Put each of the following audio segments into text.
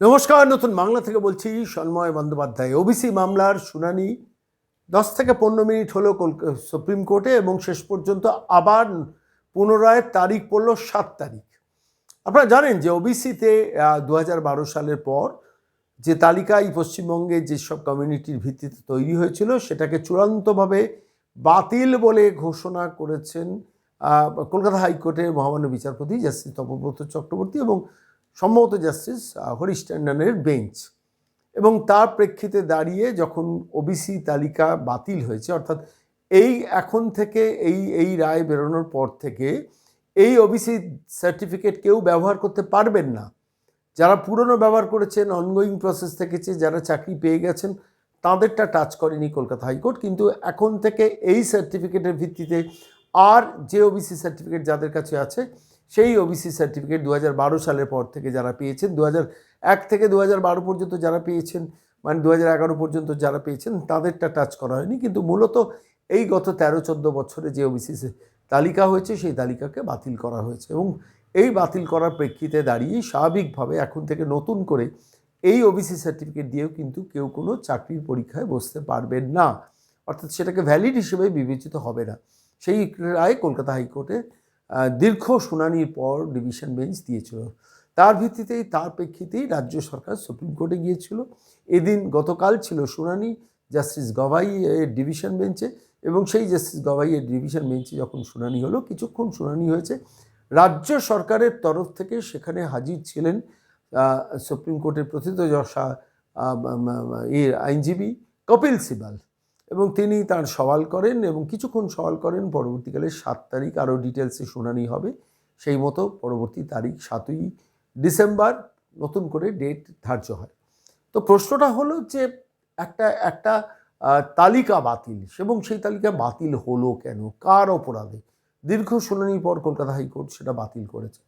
নমস্কার, নতুন বাংলা থেকে বলছি সন্ময় বন্দ্যোপাধ্যায়। ওবিসি মামলার শুনানি দশ থেকে পনেরো মিনিট হলো সুপ্রিম কোর্টে এবং শেষ পর্যন্ত আবার পুনরায় তারিখ পড়ল সাত তারিখ। আপনারা জানেন যে ওবিসিতে দু বারো সালের পর যে তালিকায় পশ্চিমবঙ্গে যেসব কমিউনিটির ভিত্তিতে তৈরি হয়েছিল, সেটাকে চূড়ান্তভাবে বাতিল বলে ঘোষণা করেছেন কলকাতা হাইকোর্টের মহামান্য বিচারপতি জাস্টিস তপব্রত চক্রবর্তী এবং সম্ভবত জাস্টিস হরিশ ট্যান্ডনের বেঞ্চ। এবং তার প্রেক্ষিতে দাঁড়িয়ে যখন ওবিসি তালিকা বাতিল হয়েছে, অর্থাৎ এই এখন থেকে এই এই রায় বেরোনোর পর থেকে এই ওবিসি সার্টিফিকেট কেউ ব্যবহার করতে পারবেন না। যারা পুরনো ব্যবহার করেছেন অনগোয়িং প্রসেস থেকেছে, যারা চাকরি পেয়ে গেছেন, তাদেরটা টাচ করেনি কলকাতা হাইকোর্ট। কিন্তু এখন থেকে এই সার্টিফিকেটের ভিত্তিতে আর যে ওবিসি সার্টিফিকেট যাদের কাছে আছে সেই ওবিসি সার্টিফিকেট দু সালের পর থেকে যারা পেয়েছেন দু এক থেকে দু পর্যন্ত যারা পেয়েছেন মানে দু পর্যন্ত যারা পেয়েছেন, তাদেরটা টাচ করা হয়নি। কিন্তু মূলত এই গত তেরো চোদ্দ বছরে যে ওবিসি তালিকা হয়েছে, সেই তালিকাকে বাতিল করা হয়েছে। এবং এই বাতিল করার প্রেক্ষিতে দাঁড়িয়ে স্বাভাবিকভাবে এখন থেকে নতুন করে এই ওবিসি সার্টিফিকেট দিয়েও কিন্তু কেউ কোনো চাকরির পরীক্ষায় বসতে পারবেন না। অর্থাৎ সেটাকে ভ্যালিড হিসেবে বিবেচিত হবে না। সেই রায় কলকাতা হাইকোর্টে দীর্ঘ শুনানির পর ডিভিশন বেঞ্চ দিয়েছিল। তার ভিত্তিতেই, তার প্রেক্ষিতেই রাজ্য সরকার সুপ্রিম কোর্টে গিয়েছিল। এদিন গতকাল ছিল শুনানি জাস্টিস গভাই এর ডিভিশন বেঞ্চে এবং সেই জাস্টিস গভাই এর ডিভিশন বেঞ্চে যখন শুনানি হলো, কিছুক্ষণ শুনানি হয়েছে। রাজ্য সরকারের তরফ থেকে সেখানে হাজির ছিলেন সুপ্রিম কোর্টের প্রথিতযশা এর আইনজীবী কপিল সিবাল। এবং তিনি তার সওয়াল করেন এবং কিছুক্ষণ সওয়াল করেন, পরবর্তীকালে সাত তারিখ আরও ডিটেলসে শুনানি হবে। সেই মতো পরবর্তী তারিখ সাতই ডিসেম্বর, নতুন করে ডেট ধার্য হয়। তো প্রশ্নটা হলো যে একটা একটা তালিকা বাতিল এবং সেই তালিকা বাতিল হলো কেন? কার অপরাধে? দীর্ঘ শুনানির পর কলকাতা হাইকোর্ট সেটা বাতিল করেছে।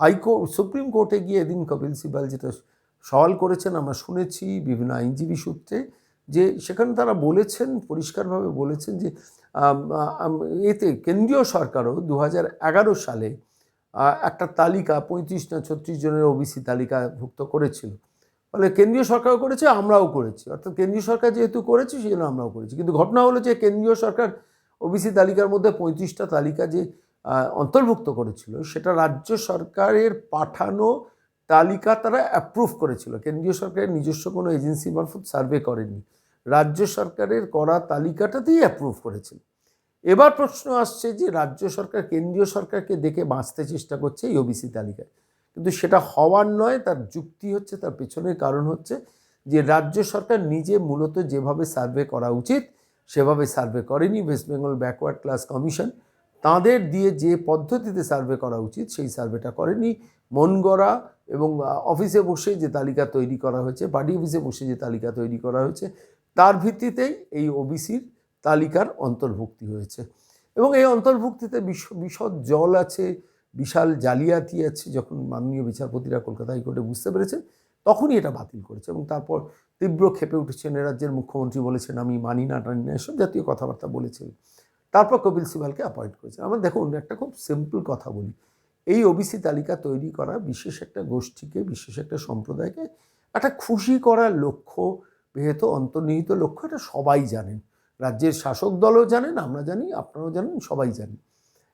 হাইকোর্ট, সুপ্রিম কোর্টে গিয়ে এদিন কপিল সিবাল যেটা সওয়াল করেছেন, আমরা শুনেছি বিভিন্ন আইনজীবী সূত্রে যে সেখানে তারা বলেছেন, পরিষ্কারভাবে বলেছেন যে এতে কেন্দ্রীয় সরকারও দু হাজার এগারো সালে একটা তালিকা পঁয়ত্রিশ না ছত্রিশ জনের ওবিসি তালিকাভুক্ত করেছিল। ফলে কেন্দ্রীয় সরকারও করেছে, আমরাও করেছি। অর্থাৎ কেন্দ্রীয় সরকার যেহেতু করেছে, সেই জন্য আমরাও করেছি। কিন্তু ঘটনা হলো যে কেন্দ্রীয় সরকার ওবিসি তালিকার মধ্যে পঁয়ত্রিশটা তালিকা যে অন্তর্ভুক্ত করেছিল, সেটা রাজ্য সরকারের পাঠানো তালিকা তারা অ্যাপ্রুভ করেছিল। কেন্দ্রীয় সরকারের নিজস্ব কোনো এজেন্সি মারফত সার্ভে করেনি রাজ্য সরকারের করা তালিকাটাতেই অ্যাপ্রুভ করেছিল। এবার প্রশ্ন আসছে যে, রাজ্য সরকার কেন্দ্রীয় সরকারকে দেখে বাঁচতে চেষ্টা করছে এই ওবিসি তালিকায়। কিন্তু সেটা হওয়ার নয়, তার যুক্তি হচ্ছে, তার পেছনের কারণ হচ্ছে যে, রাজ্য সরকার নিজে মূলত যেভাবে সার্ভে করা উচিত, সেভাবে সার্ভে করেনি West Bengal backward class commission তাদের দিয়ে যে পদ্ধতিতে সার্ভে করা উচিত, সেই সার্ভেটা করেনি। মন গড়া এবং অফিসে বসে যে তালিকা তৈরি করা হয়েছে পার্টি অফিসে বসে যে তালিকা তৈরি করা হয়েছে, তার ভিত্তিতেই এই ওবিসির তালিকার অন্তর্ভুক্তি হয়েছে। এবং এই অন্তর্ভুক্তিতে বিশ- বিশদ জল আছে, বিশাল জালিয়াতি আছে, যখন মাননীয় বিচারপতিরা কলকাতা হাইকোর্টে বুঝতে পেরেছেন, তখনই এটা বাতিল করেছে এবং তারপর তীব্র ক্ষেপে উঠেছেন রাজ্যের মুখ্যমন্ত্রী বলেছেন, আমি মানি না, টানি না এসব জাতীয় কথাবার্তা বলেছেন। তারপর কপিল সিবালকে অ্যাপয়েন্ট করেছেন। আমরা দেখুন, একটা খুব সিম্পল কথা বলি। এই ওবিসি তালিকা তৈরি করা বিশেষ একটা গোষ্ঠীকে, বিশেষ একটা সম্প্রদায়কে একটা খুশি করার লক্ষ্য যেহেতু অন্তর্নিহিত লক্ষ্য, এটা সবাই জানেন। রাজ্যের শাসক দলও জানেন, আমরা জানি, আপনারাও জানেন, সবাই জানেন।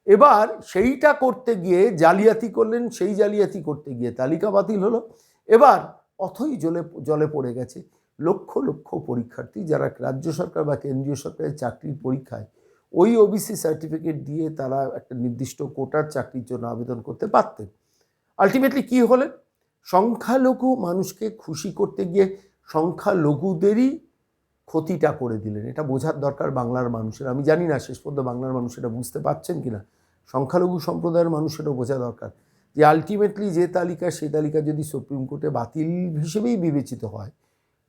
এবার সেইটা করতে গিয়ে জালিয়াতি করলেন, সেই জালিয়াতি করতে গিয়ে তালিকা বাতিল হলো। এবার অথই জলে জলে পড়ে গেছে। লক্ষ লক্ষ পরীক্ষার্থী যারা রাজ্য সরকার বা কেন্দ্রীয় সরকারের চাকরির পরীক্ষায় ওই ওবিসি সার্টিফিকেট দিয়ে তারা একটা নির্দিষ্ট কোটার চাকরির জন্য আবেদন করতে পারতেন। আলটিমেটলি কী হলেন সংখ্যালঘু মানুষকে খুশি করতে গিয়ে সংখ্যালঘুদেরই ক্ষতিটা করে দিলেন। এটা বোঝার দরকার বাংলার মানুষের। আমি জানি না, শেষ পর্যন্ত বাংলার মানুষ এটা বুঝতে পারছেন কি না সংখ্যালঘু সম্প্রদায়ের মানুষেরও বোঝা দরকার যে আলটিমেটলি যে তালিকা সেই তালিকা যদি সুপ্রিম কোর্টে বাতিল হিসেবেই বিবেচিত হয়,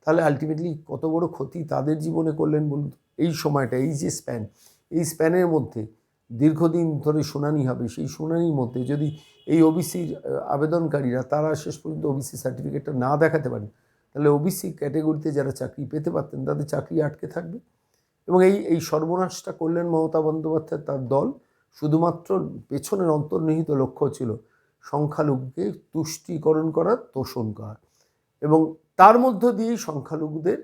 তাহলে আলটিমেটলি কত বড় ক্ষতি তাদের জীবনে করলেন বলুন এই সময়টা, এই যে স্প্যান এই স্প্যানের মধ্যে দীর্ঘদিন ধরে শুনানি হবে, সেই শুনানির মধ্যে যদি এই ওবিসির আবেদনকারীরা তারা শেষ পর্যন্ত ওবিসি সার্টিফিকেটটা না দেখাতে পারেন, তাহলে ওবিসি ক্যাটেগরিতে যারা চাকরি পেতে পারতেন তাদের চাকরি আটকে থাকবে। এবং এই এই সর্বনাশটা করলেন মমতা বন্দ্যোপাধ্যায় তার দল, শুধুমাত্র পেছনের অন্তর্নিহিত লক্ষ্য ছিল সংখ্যালঘুকে তুষ্টিকরণ করা তোষণ করা এবং তার মধ্য দিয়েই সংখ্যালঘুদের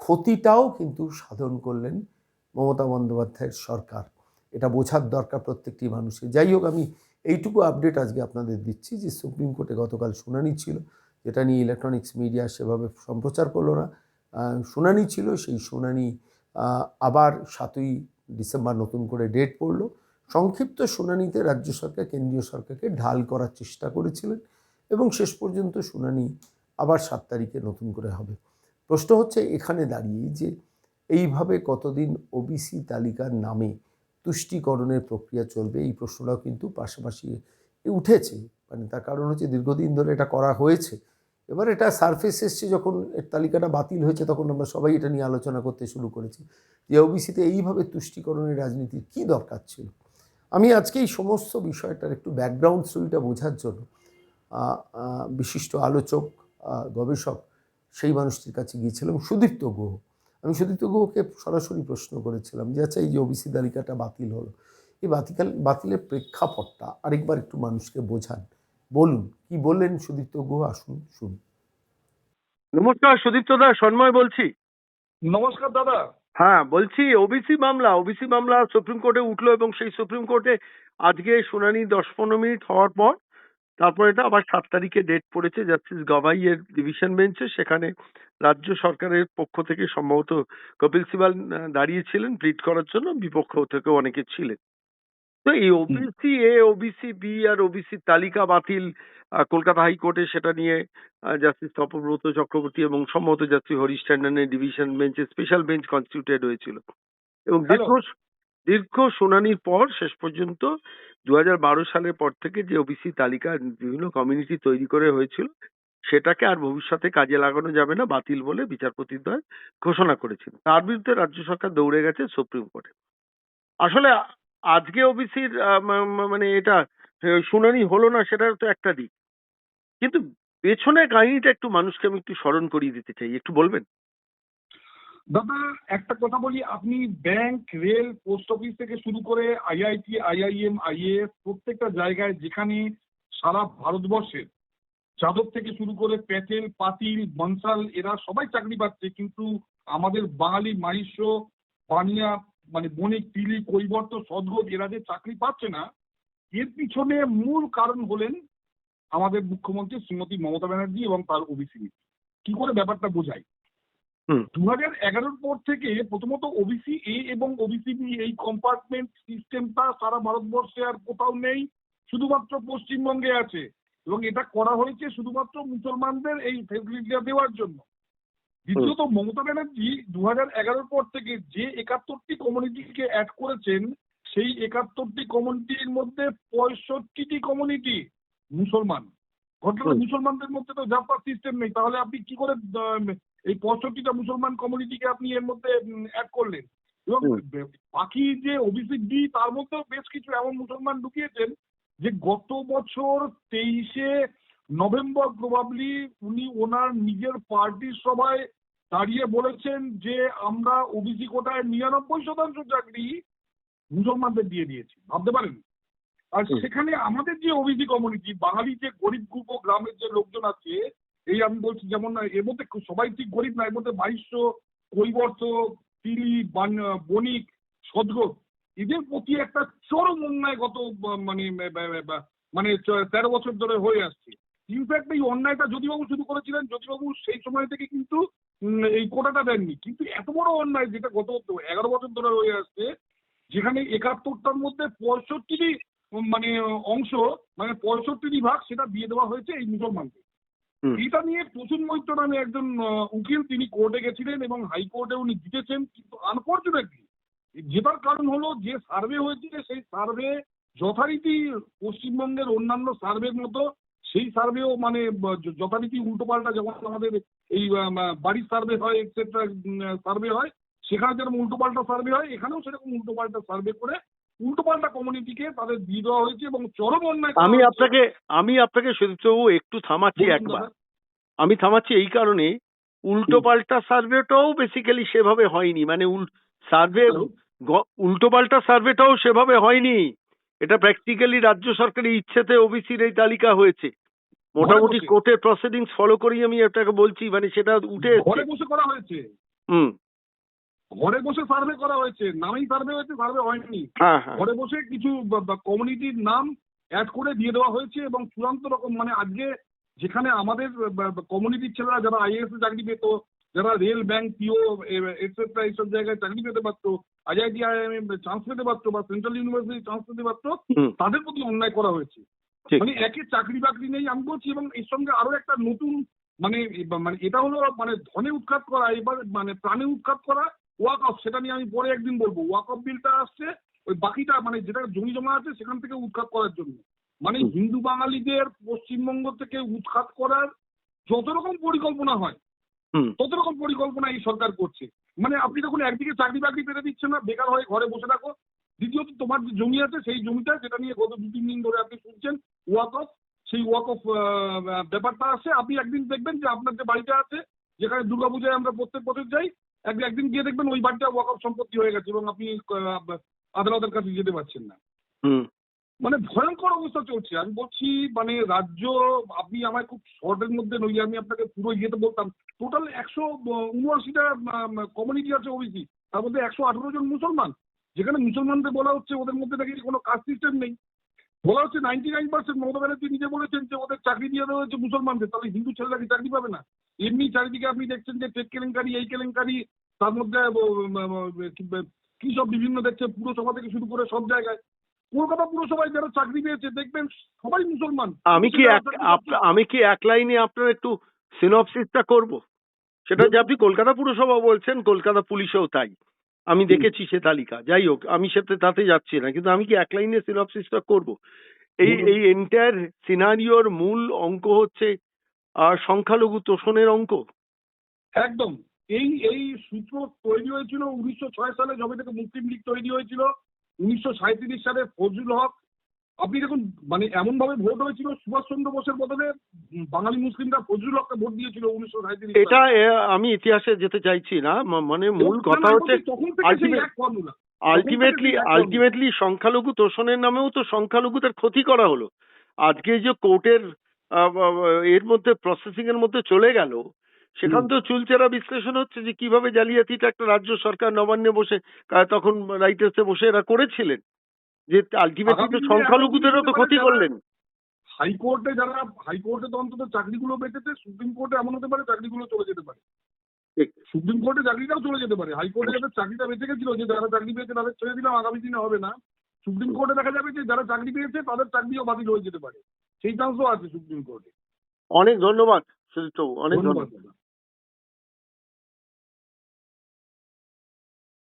ক্ষতিটাও কিন্তু সাধন করলেন মমতা বন্দ্যোপাধ্যায়ের সরকার। এটা বোঝার দরকার প্রত্যেকটি মানুষের। যাই হোক, আমি এইটুকু আপডেট আজকে আপনাদের দিচ্ছি যে সুপ্রিম কোর্টে গতকাল শুনানি ছিল, যেটা নিয়ে ইলেকট্রনিক্স মিডিয়া সেভাবে সম্প্রচার করল না। শুনানি ছিল, সেই শুনানি আবার সাতই ডিসেম্বর নতুন করে ডেট পড়ল। সংক্ষিপ্ত শুনানিতে রাজ্য সরকার কেন্দ্রীয় সরকারকে ঢাল করার চেষ্টা করেছিলেন এবং শেষ পর্যন্ত শুনানি আবার সাত তারিখে নতুন করে হবে। প্রশ্ন হচ্ছে এখানে দাঁড়িয়ে যে এইভাবে কতদিন ওবিসি তালিকার নামে তুষ্টিকরণের প্রক্রিয়া চলবে? এই প্রশ্নটাও কিন্তু পাশাপাশি উঠেছে। মানে তার কারণ হচ্ছে দীর্ঘদিন ধরে এটা করা হয়েছে। এবার এটা সারফেস এসছে যখন এর তালিকাটা বাতিল হয়েছে তখন আমরা সবাই এটা নিয়ে আলোচনা করতে শুরু করেছি যে ওবিসিতে এইভাবে তুষ্টিকরণের রাজনীতির কী দরকার ছিল? আমি আজকে এই সমস্ত বিষয়টার একটু ব্যাকগ্রাউন্ড স্টোরিটা বোঝার জন্য বিশিষ্ট আলোচক গবেষক সেই মানুষটির কাছে গিয়েছিলাম, সুদীপ্ত গুহ। আমি গুহকে সরাসরি প্রশ্ন করেছিলাম যে আচ্ছা এই যে ওবিসি তালিকাটা বাতিল হলো। এই বাতিকাল বাতিলের প্রেক্ষাপটটা আরেকবার একটু মানুষকে বোঝান। বলুন কি বললেন সুদীপ্ত গুহ আসুন শুনুন। নমস্কার সুদীপ্ত দা সন্ময় বলছি। নমস্কার দাদা। হ্যাঁ বলছি ওবিসি মামলা ওবিসি মামলা সুপ্রিম কোর্টে উঠল এবং সেই সুপ্রিম কোর্টে আজকে শুনানি দশ পনেরো মিনিট হওয়ার পর তারপর এটা আবার সাত তারিখে ডেট পড়েছে জাস্টিস গভাইয়ের ডিভিশন বেঞ্চে সেখানে রাজ্য সরকারের পক্ষ থেকে সম্ভবত কপিল সিবাল দাঁড়িয়েছিলেন প্লিট করার জন্য বিপক্ষ থেকে অনেকে ছিলেন। তো এই ওবিসি এ ওবিসি বি আর ওবিসি তালিকা বাতিল কলকাতা হাইকোর্টে সেটা নিয়ে জাস্টিস তপব্রত চক্রবর্তী এবং সম্ভবত জাস্টিস হরিশ ট্যান্ডনের ডিভিশন বেঞ্চে স্পেশাল বেঞ্চ কনস্টিটিউটেড হয়েছিল। এবং দীর্ঘ দীর্ঘ শুনানির পর শেষ পর্যন্ত দু বারো সালের পর থেকে যে ওবিসি তালিকা বিভিন্ন কমিউনিটি তৈরি করে হয়েছিল সেটাকে আর ভবিষ্যতে কাজে লাগানো যাবে না বাতিল বলে বিচারপতিদ্বয় ঘোষণা করেছিল তার বিরুদ্ধে রাজ্য সরকার দৌড়ে গেছে সুপ্রিম কোর্টে। আসলে আজকে ওবিসির মানে এটা শুনানি হলো না সেটার তো একটা দিক। কিন্তু পেছনের কাহিনীটা একটু মানুষকে আমি একটু স্মরণ করিয়ে দিতে চাই, একটু বলবেন? দাদা, একটা কথা বলি, আপনি ব্যাংক, রেল, পোস্ট অফিস থেকে শুরু করে আইআইটি, আইআইএম, আইএএস প্রত্যেকটা জায়গায় যেখানে সারা ভারতবর্ষের যাদব থেকে শুরু করে প্যাটেল পাতিল বনসাল এরা সবাই চাকরি পাচ্ছে কিন্তু আমাদের বাঙালি মাহিষ্য বানিয়া মানে বণিক তিলি কৈবর্ত সদগোদ এরা যে চাকরি পাচ্ছে না এর পিছনে মূল কারণ হলেন আমাদের মুখ্যমন্ত্রী শ্রীমতী মমতা ব্যানার্জি এবং তার ওবিসি কি করে ব্যাপারটা হুম। দু হাজার এগারোর পর থেকে প্রথমত ওবিসি এ এবং ওবিসি বি এই কম্পার্টমেন্ট সিস্টেমটা সারা ভারতবর্ষে আর কোথাও নেই শুধুমাত্র পশ্চিমবঙ্গে আছে। এবং এটা করা হয়েছে শুধুমাত্র মুসলমানদের এই ফেসিলিটিটা দেওয়ার জন্য। দ্বিতীয়ত মমতা ব্যানার্জি দু হাজার এগারোর পর থেকে যে একাত্তরটি কমিউনিটিকে অ্যাড করেছেন সেই একাত্তরটি কমিউনিটির মধ্যে পঁয়ষট্টিটি কমিউনিটি মুসলমান। ঘটনা মুসলমানদের মধ্যে তো জাপার সিস্টেম নেই। তাহলে আপনি কি করে এই পঁয়ষট্টিটা মুসলমান কমিউনিটিকে আপনি এর মধ্যে অ্যাড করলেন? এবং বাকি যে ওবিসি বি তার মধ্যেও বেশ কিছু এমন মুসলমান ঢুকিয়েছেন যে গত বছর তেইশে নভেম্বর প্রবাবলি উনি ওনার নিজের পার্টির সভায় দাঁড়িয়ে বলেছেন যে আমরা ওবিসি কোটায় নিরানব্বই শতাংশ চাকরি মুসলমানদের দিয়ে দিয়েছি। ভাবতে পারেন? আর সেখানে আমাদের যে ওবিসি কমিউনিটি বাঙালি যে গরিব গ্রুপ ও গ্রামের যে লোকজন আছে এই আমি বলছি যেমন না এর মধ্যে সবাই ঠিক গরিব না এর মধ্যে বাইশ্য কৈবর্ত তিলি বণিক সদগত এদের প্রতি একটা চরম অন্যায় গত মানে মানে তেরো বছর ধরে হয়ে আসছে। ইনফ্যাক্ট এই অন্যায়টা জ্যোতিবাবু শুরু করেছিলেন জ্যোতিবাবু সেই সময় থেকে কিন্তু এই কোটাটা দেননি। কিন্তু এত বড় অন্যায় যেটা গত এগারো বছর ধরে হয়ে আসছে যেখানে একাত্তরটার মধ্যে পঁয়ষট্টিটি মানে অংশ মানে পঁয়ষট্টিটি ভাগ সেটা দিয়ে দেওয়া হয়েছে এই মুসলমানকে। এটা নিয়ে প্রসূন মৈত্র নামে একজন উকিল তিনি কোর্টে গেছিলেন এবং হাইকোর্টে উনি জিতেছেন কিন্তু আনফর্চুনেটলি জেতার কারণ হলো যে সার্ভে হয়েছে সেই সার্ভে যথারীতি পশ্চিমবঙ্গের অন্যান্য সার্ভের মতো সেই সার্ভেও মানে যথারীতি উল্টোপাল্টা যেমন আমাদের এই বাড়ির সার্ভে হয় এক্সেট্রা সার্ভে হয় সেখানে যেরকম উল্টোপাল্টা সার্ভে হয় এখানেও সেরকম উল্টোপাল্টা সার্ভে করে উল্টোপাল্টা কমিউনিটিকে তাদের দিয়ে দেওয়া হয়েছে এবং চরম অন্যায় আমি আপনাকে আমি আপনাকে সুদীপ্তবাবু একটু থামাচ্ছি একবার। আমি থামাচ্ছি এই কারণে উল্টো পাল্টা সার্ভেটাও বেসিক্যালি সেভাবে হয়নি মানে সার্ভে উল্টো পাল্টা সার্ভেটাও সেভাবে হয়নি। এটা প্র্যাকটিক্যালি রাজ্য সরকারের ইচ্ছেতে ওবিসির এই তালিকা হয়েছে। মোটামুটি। কোর্টের প্রসিডিংস ফলো করেই আমি আপনাকে বলছি মানে সেটা উঠে ঘরে বসে করা হয়েছে? হুম। ঘরে বসে সার্ভে করা হয়েছে। নামেই সার্ভে হয়েছে সার্ভে হয়নি। হ্যাঁ হ্যাঁ। ঘরে বসে কিছু কমিউনিটির নাম অ্যাড করে দিয়ে দেওয়া হয়েছে এবং চূড়ান্ত রকম মানে আজকে যেখানে আমাদের কমিউনিটির ছেলেরা যারা আইএএস চাকরি পেত যারা রেল ব্যাংক পিও এটসেট্রা এইসব জায়গায় চাকরি পেতে পারতো আইআইটি আইএম চান্স পেতে পারতো বা সেন্ট্রাল ইউনিভার্সিটি চান্স পেতে পারতো তাদের প্রতি অন্যায় করা হয়েছে মানে একে চাকরি বাকরি নেই আমি বলছি এবং এর সঙ্গে আরও একটা নতুন মানে মানে এটা হলো মানে ধনে উৎখাত করা এবার মানে প্রাণে উৎখাত করা ওয়াক অফ সেটা নিয়ে আমি পরে একদিন বলব ওয়াক অফ বিলটা আসছে ওই বাকিটা মানে যেটা জমি জমা আছে সেখান থেকে উৎখাত করার জন্য মানে হিন্দু বাঙালিদের পশ্চিমবঙ্গ থেকে উৎখাত করার যত রকম পরিকল্পনা হয় তত রকম পরিকল্পনা এই সরকার করছে? মানে আপনি দেখুন একদিকে চাকরি বাকরি পেতে দিচ্ছেন না বেকার হয়ে ঘরে বসে থাকো। দ্বিতীয়ত তোমার যে জমি আছে সেই জমিটা যেটা নিয়ে গত দু তিন দিন ধরে আপনি শুনছেন ওয়াক অফ সেই ওয়াক অফ ব্যাপারটা আসে আপনি একদিন দেখবেন যে আপনার যে বাড়িটা আছে যেখানে দুর্গাপূজায় আমরা প্রত্যেক বছর যাই এক- একদিন গিয়ে দেখবেন ওই বাড়িটা ওয়াক অফ সম্পত্তি হয়ে গেছে এবং আপনি আদালতের কাছে যেতে পারছেন না। হুম। মানে ভয়ঙ্কর অবস্থা চলছে। আমি বলছি মানে রাজ্য, আপনি আমায় খুব শর্টের মধ্যে নইলে আমি আপনাকে পুরো ইয়েতে বলতাম। টোটাল একশো উনআশিটা কমিউনিটি আছে ওবিসি তার মধ্যে একশো আঠারো জন মুসলমান। যেখানে মুসলমানদের বলা হচ্ছে ওদের মধ্যে নাকি কোনো কাস্ট সিস্টেম নেই। বলা হচ্ছে ninety nine percent Mamata Banerjee নিজে বলেছেন যে ওদের চাকরি দিয়ে দেওয়া হচ্ছে মুসলমানদের। তাহলে হিন্দু ছেলেরা কি চাকরি পাবে না? এমনি চারিদিকে আপনি দেখছেন যে টেক কেলেঙ্কারি, এই কেলেঙ্কারি, তার মধ্যে কি সব বিভিন্ন দেখছে, পুরসভা থেকে শুরু করে সব জায়গায়। কলকাতা পুরসভায় যারা চাকরি পেয়েছে দেখবেন সবাই মুসলমান। আমি কি আমি কি এক লাইনে আপনার একটু সিনপসিসটা করব? সেটা যে আপনি কলকাতা পুরসভা বলছেন কলকাতা পুলিশেও তাই। আমি দেখেছি সে তালিকা। যাই হোক আমি সেটা তাতে যাচ্ছি না কিন্তু আমি কি এক লাইনে সিনপসিসটা করব? এই এই এন্টায়ার সিনারিওর মূল অঙ্ক হচ্ছে আর সংখ্যালঘু তোষণের অঙ্ক। একদম। এই এই সূত্র তৈরি হয়েছিল উনিশশো ছয় সালে যবে থেকে মুসলিম লীগ তৈরি হয়েছিল। উনিশশো সালে ফজলুল হক আপনি দেখুন মানে এমন ভাবে ভোট হয়েছিল সুভাষচন্দ্র বোসের বদলে বাঙালি মুসলিমরা ফজলুল হককে ভোট দিয়েছিল উনিশশো সাঁত্রিশ এটা আমি ইতিহাসে যেতে চাইছি না মানে মূল কথা হচ্ছে আলটিমেটলি আলটিমেটলি সংখ্যালঘু তোষণের নামেও তো সংখ্যালঘুদের ক্ষতি করা হলো। আজকে যে কোর্টের এর মধ্যে প্রসেসিং এর মধ্যে চলে গেল সেখান। তো চুলচেরা বিশ্লেষণ হচ্ছে যে কীভাবে জালিয়াতিটা একটা রাজ্য সরকার নবান্নে বসে তখন রাইটার্সে বসে এরা করেছিলেন। যে আলটিমেটলি তো সংখ্যালঘুদেরও তো ক্ষতি করলেন। হাইকোর্টে যারা হাইকোর্টে তো অন্তত চাকরিগুলো বেঁচেছে সুপ্রিম কোর্টে এমন হতে পারে চাকরিগুলো চলে যেতে পারে। ঠিক। সুপ্রিম কোর্টে চাকরিটাও চলে যেতে পারে। হাইকোর্টে যাদের চাকরিটা বেঁচে গেছিল যে যারা চাকরি পেয়েছে তাদের ছেড়ে দিলাম আগামী দিনে হবে না। সুপ্রিম কোর্টে দেখা যাবে যে যারা চাকরি পেয়েছে তাদের চাকরিও বাতিল হয়ে যেতে পারে। সেই চান্সও আছে সুপ্রিম কোর্টে। অনেক ধন্যবাদ সুজিত অনেক ধন্যবাদ।